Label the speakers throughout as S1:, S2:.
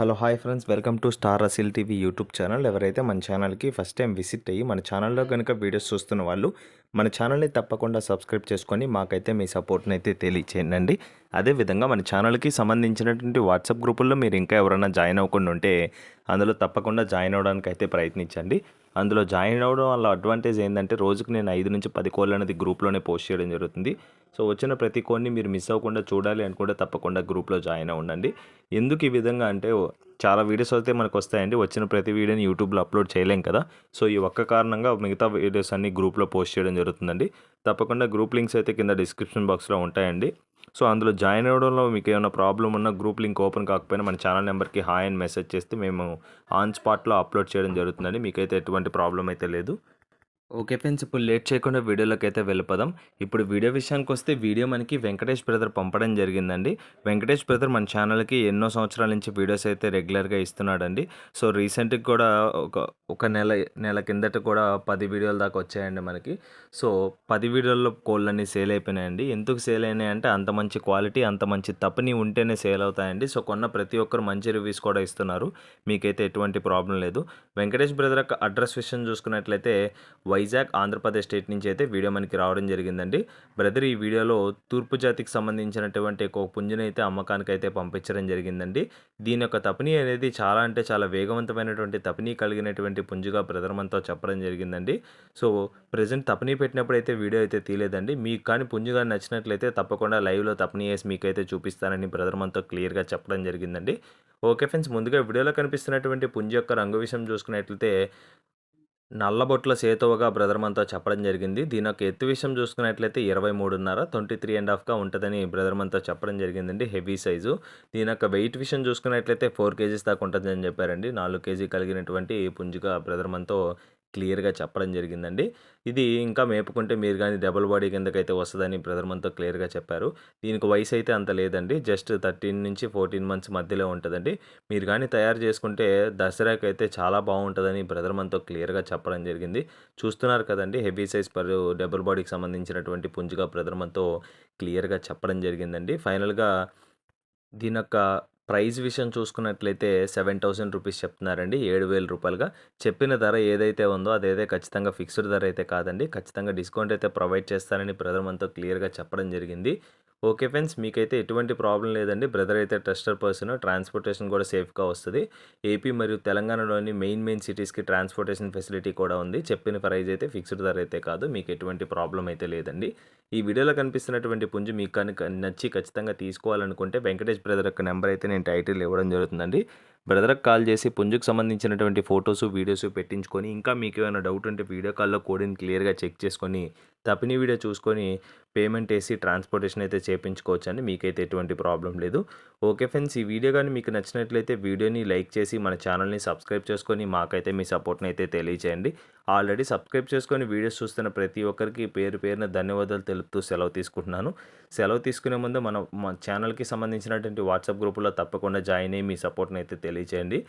S1: Hello hi friends. Welcome to star Aseel TV YouTube channel. ఎవరైతే మన ఛానల్కి first time visit అయ్యి మన ఛానల్లో కనుక వీడియోస్ చూస్తున్న వాళ్ళు మన ఛానల్ని తప్పకుండా సబ్స్క్రైబ్ చేసుకొని మాకైతే మీ సపోర్ట్ని అయితే తెలియచేయండి అదేవిధంగా మన ఛానల్కి సంబంధించినటువంటి వాట్సాప్ గ్రూపుల్లో మీరు ఇంకా ఎవరైనా జాయిన్ అవ్వకుండా ఉంటే అందులో తప్పకుండా జాయిన్ అవ్వడానికి అయితే ప్రయత్నించండి. అందులో జాయిన్ అవ్వడం వల్ల అడ్వాంటేజ్ ఏంటంటే రోజుకు నేను ఐదు నుంచి పది కోళ్ళు అనేది గ్రూప్లోనే పోస్ట్ చేయడం జరుగుతుంది. సో వచ్చిన ప్రతి కోడ్ని మీరు మిస్ అవ్వకుండా చూడాలి అనుకుంటే తప్పకుండా గ్రూప్లో జాయిన్ అవ్వండి. ఎందుకు ఈ విధంగా అంటే చాలా వీడియోస్ అయితే మనకు వస్తాయండి వచ్చిన ప్రతి వీడియోని యూట్యూబ్లో అప్లోడ్ చేయలేం కదా. సో ఈ ఒక్క కారణంగా మిగతా వీడియోస్ అన్ని గ్రూప్లో పోస్ట్ చేయడం జరుగుతుందండి. తప్పకుండా గ్రూప్ లింక్స్ అయితే కింద డిస్క్రిప్షన్ బాక్స్లో ఉంటాయండి. సో అందులో జాయిన్ అవ్వడంలో మీకు ఏమైనా ప్రాబ్లం ఉన్నా గ్రూప్ లింక్ ఓపెన్ కాకపోయినా మన ఛానల్ నెంబర్కి హాయ్ అని మెసేజ్ చేస్తే మేము ఆన్ స్పాట్లో అప్లోడ్ చేయడం జరుగుతుందండి. మీకైతే ఎటువంటి ప్రాబ్లం అయితే లేదు. ఓకే ఫ్రెండ్స్ ఇప్పుడు లేట్ చేయకుండా వీడియోలోకి అయితే వెళ్ళిపోదాం. ఇప్పుడు వీడియో విషయానికి వస్తే వీడియో మనకి వెంకటేష్ బ్రదర్ పంపడం జరిగిందండి. వెంకటేష్ బ్రదర్ మన ఛానల్కి ఎన్నో సంవత్సరాల నుంచి వీడియోస్ అయితే రెగ్యులర్గా ఇస్తున్నాడండి. సో రీసెంట్గా కూడా ఒక ఒక నెల నెల కిందట కూడా పది వీడియోల దాకా వచ్చాయండి మనకి. సో పది వీడియోల్లో కోళ్ళన్నీ సేల్ అయిపోయినాయండి. ఎందుకు సేల్ అయినాయి అంటే అంత మంచి క్వాలిటీ అంత మంచి తపని ఉంటేనే సేల్ అవుతాయండి. సో కొన్న ప్రతి ఒక్కరు మంచి రివ్యూస్ కూడా ఇస్తున్నారు. మీకైతే ఎటువంటి ప్రాబ్లం లేదు. వెంకటేష్ బ్రదర్ అడ్రస్ విషయం చూసుకున్నట్లయితే వై వైజాగ్ ఆంధ్రప్రదేశ్ స్టేట్ నుంచి అయితే వీడియో మనకి రావడం జరిగిందండి. బ్రదర్ ఈ వీడియోలో తూర్పు జాతికి సంబంధించినటువంటి ఒక పుంజుని అయితే అమ్మకానికి అయితే పంపించడం జరిగిందండి. దీని యొక్క తపనీ అనేది చాలా అంటే చాలా వేగవంతమైనటువంటి తపనీ కలిగినటువంటి పుంజుగా బ్రదర్ మనతో చెప్పడం జరిగిందండి. సో ప్రజెంట్ తపనీ పెట్టినప్పుడు అయితే వీడియో అయితే తీయలేదండి. మీకు కానీ పుంజుగా నచ్చినట్లయితే తప్పకుండా లైవ్లో తపనీ వేసి మీకైతే చూపిస్తానని బ్రదర్ మనతో క్లియర్గా చెప్పడం జరిగిందండి. ఓకే ఫ్రెండ్స్ ముందుగా వీడియోలో కనిపిస్తున్నటువంటి పుంజు యొక్క రంగు విషయం చూసుకున్నట్లయితే నల్లబొట్ల సేతువగా బ్రదర్ మనతో చెప్పడం జరిగింది. దీని యొక్క ఎత్తు విషయం చూసుకున్నట్లయితే ఇరవై మూడున్నర ట్వంటీ త్రీ అండ్ హాఫ్గా ఉంటుందని బ్రదర్ మనతో చెప్పడం జరిగిందండి. Heavy size. దీని యొక్క వెయిట్ విషయం చూసుకున్నట్లయితే ఫోర్ కేజీస్ దాకా ఉంటుందని చెప్పారండి. నాలుగు కేజీ కలిగినటువంటి పుంజుగా బ్రదర్ మనతో క్లియర్గా చెప్పడం జరిగిందండి. ఇది ఇంకా మేపుకుంటే మీరు కానీ డబుల్ బాడీ కిందకైతే వస్తుందని బ్రదర్ మనతో క్లియర్గా చెప్పారు. దీనికి వయసు అయితే అంత లేదండి. జస్ట్ థర్టీన్ నుంచి ఫోర్టీన్ మంత్స్ మధ్యలో ఉంటుందండి. మీరు కానీ తయారు చేసుకుంటే దసరాకి అయితే చాలా బాగుంటుందని బ్రదర్ మనతో క్లియర్గా చెప్పడం జరిగింది. చూస్తున్నారు కదండి హెవీ సైజ్ పర్ డబుల్ బాడీకి సంబంధించినటువంటి పుంజుగా బ్రదర్ మనతో క్లియర్గా చెప్పడం జరిగిందండి. ఫైనల్గా దీని యొక్క ప్రైస్ విషయం చూసుకున్నట్లయితే సెవెన్ థౌసండ్ రూపీస్ చెప్తున్నారండి ఏడు వేల రూపాయలుగా. చెప్పిన ధర ఏదైతే ఉందో అదైతే ఖచ్చితంగా ఫిక్స్డ్ ధర అయితే కాదండి. ఖచ్చితంగా డిస్కౌంట్ అయితే ప్రొవైడ్ చేస్తారని బ్రదర్ మనతో క్లియర్గా చెప్పడం జరిగింది. ఓకే ఫ్రెండ్స్ మీకైతే ఎటువంటి ప్రాబ్లం లేదండి. బ్రదర్ అయితే ట్రస్టర్ పర్సన్ ట్రాన్స్పోర్టేషన్ కూడా సేఫ్గా వస్తుంది. ఏపీ మరియు తెలంగాణలోని మెయిన్ మెయిన్ సిటీస్కి ట్రాన్స్పోర్టేషన్ ఫెసిలిటీ కూడా ఉంది. చెప్పిన ప్రైజ్ అయితే ఫిక్స్డ్ ధర అయితే కాదు. మీకు ఎటువంటి ప్రాబ్లం అయితే లేదండి. ఈ వీడియోలో కనిపిస్తున్నటువంటి పుంజు మీకు కనుక నచ్చి ఖచ్చితంగా తీసుకోవాలనుకుంటే వెంకటేష్ బ్రదర్ యొక్క నెంబర్ అయితే నేను టైటిల్ ఇవ్వడం జరుగుతుందండి. బ్రదర్కి కాల్ చేసి పుంజుకు సంబంధించినటువంటి ఫొటోస్ వీడియోస్ పెట్టించుకొని ఇంకా మీకు ఏమైనా డౌట్ ఉంటే వీడియో కాల్లో కోడిని క్లియర్గా చెక్ చేసుకొని తప్పిన వీడియో చూసుకొని పేమెంట్ వేసి ట్రాన్స్పోర్టేషన్ అయితే చేయించుకోవచ్చు అండి మీకైతే ఎటువంటి ప్రాబ్లం లేదు. ఓకే ఫ్రెండ్స్ ఈ వీడియో కానీ మీకు నచ్చినట్లయితే వీడియోని లైక్ చేసి మన ఛానల్ని సబ్స్క్రైబ్ చేసుకొని మాకైతే మీ సపోర్ట్ని అయితే తెలియచేయండి. ఆల్రెడీ సబ్స్క్రైబ్ చేసుకొని వీడియోస్ చూస్తున్న ప్రతి ఒక్కరికి పేరు పేరున ధన్యవాదాలు తెలుపుతూ సెలవు తీసుకుంటున్నాను. సెలవు తీసుకునే ముందు మన మా ఛానల్కి సంబంధించినటువంటి వాట్సాప్ గ్రూపులో తప్పకుండా జాయిన్ అయ్యి మీ సపోర్ట్ని అయితే తెలియచేయండి.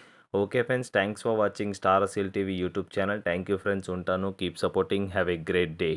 S1: Okay friends thanks for watching star Aseel TV YouTube channel. Thank you friends ఉంటాను. Keep supporting. Have a great day.